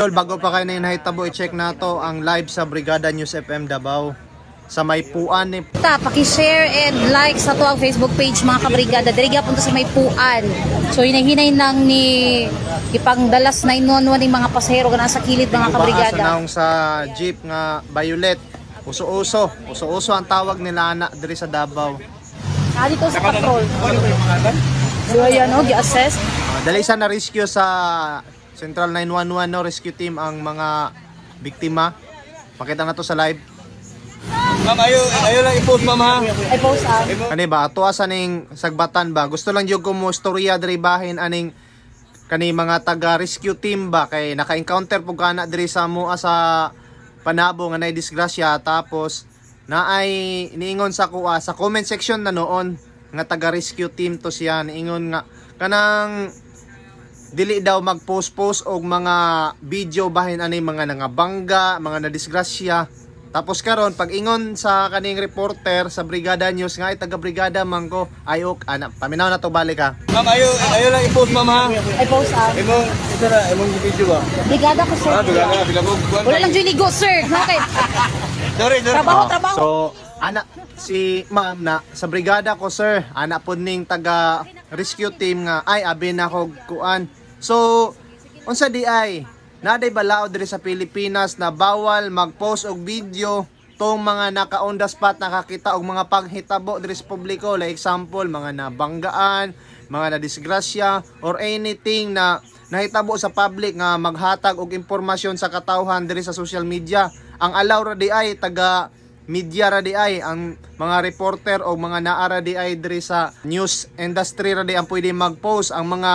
Tol, bago pa kayo na inahitabo, i-check na to ang live sa Brigada News FM Davao sa may puan ni Ta, paki-share and like sa tuwang Facebook page mga kabrigada. Diri to sa may puan. So hinahinay nang ni ipangdalas 911 ng mga pasahero kana sa kilid mga Sa kabrigada. naong sa jeep nga violet. Uso-uso. Uso-uso ang tawag nila na diri sa Davao. Ah, dito sa patrol. So ayan oh, gi-assess. Uh, dali sa na rescue sa Central 911 no rescue team ang mga biktima. Pakita na to sa live. Ma'am, ayo, ayo lang i-post ma'am ha. Ay post ah. Kani ba ato asa ning sagbatan ba? Gusto lang jud ko mo storya diri bahin aning kani mga taga rescue team ba kay naka-encounter pug kana diri sa mo sa panabo nga nay disgrasya tapos naay niingon sa kuha sa comment section na noon nga taga rescue team to siya niingon nga kanang dili daw mag-post-post og mga video bahin ani mga nangabangga, mga nadisgrasya. Tapos karon pag ingon sa kaning reporter sa Brigada News nga ay taga Brigada mangko ayok ana paminaw na to balik ha. Ma'am, ayo, ayo lang i-post ma'am ha. Ay post ah. Imong, ito na, imong video ba? Brigada ko sir. Ah, bila ka, bila ko. Wala lang dyan ligo sir. Okay. Sorry, sorry. Trabaho, Ah, trabaho. So ana si ma'am na sa brigada ko sir, ana pod ning taga rescue team nga ay abi na ko kuan. So unsa di ay? Naday balao diri sa Pilipinas na bawal mag-post og video tong mga naka on the spot nakakita og mga paghitabo diri sa publiko? Like example mga nabanggaan, mga nadisgrasya or anything na nahitabo sa public nga maghatag og impormasyon sa katawhan diri sa social media. Ang allow ra di ay taga media ra di ay ang mga reporter o mga naara di ay diri sa news industry ra di ang pwede mag-post. Ang mga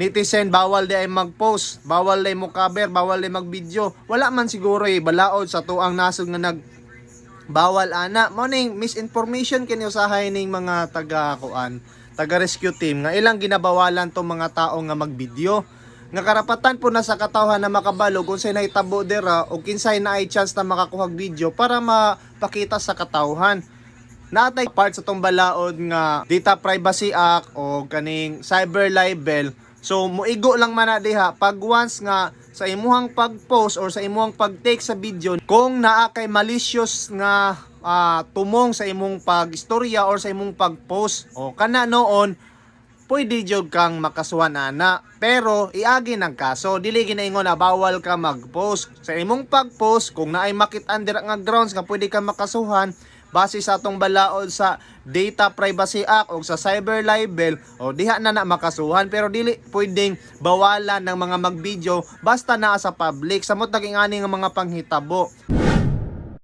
netizen bawal di ay mag-post bawal di mo cover bawal di mag-video. Wala man siguro eh balaod sa tuang nasod nga nag bawal ana. Mo ning misinformation kini usahay ning mga taga kuan taga rescue team nga ilang ginabawalan tong mga tao nga mag-video. Nga karapatan po na sa katawhan na makabalo kung say nahitabo dira o kinsay na ay chance na makakuha video para mapakita sa katawhan. Natay part sa tong balaod nga Data Privacy Act o kaning cyber libel so muigo lang man na diha pag once nga sa imuhang pag-post or sa imuhang pag-take sa video kung naa kay malicious nga ah, tumong sa imong pag-istorya or sa imong pag-post o kana noon pwede jud kang makasuhan ana. Pero iagi ng kaso dili ginaingon na bawal ka mag-post. Sa imong pag-post kung naay makit-an dira nga grounds nga pwede ka makasuhan base sa atong balaod sa Data Privacy Act o sa Cyber Libel o diha na na makasuhan. Pero dili pwedeng bawalan ng mga mag-video basta naa sa public. Samot naging ani mga panghitabo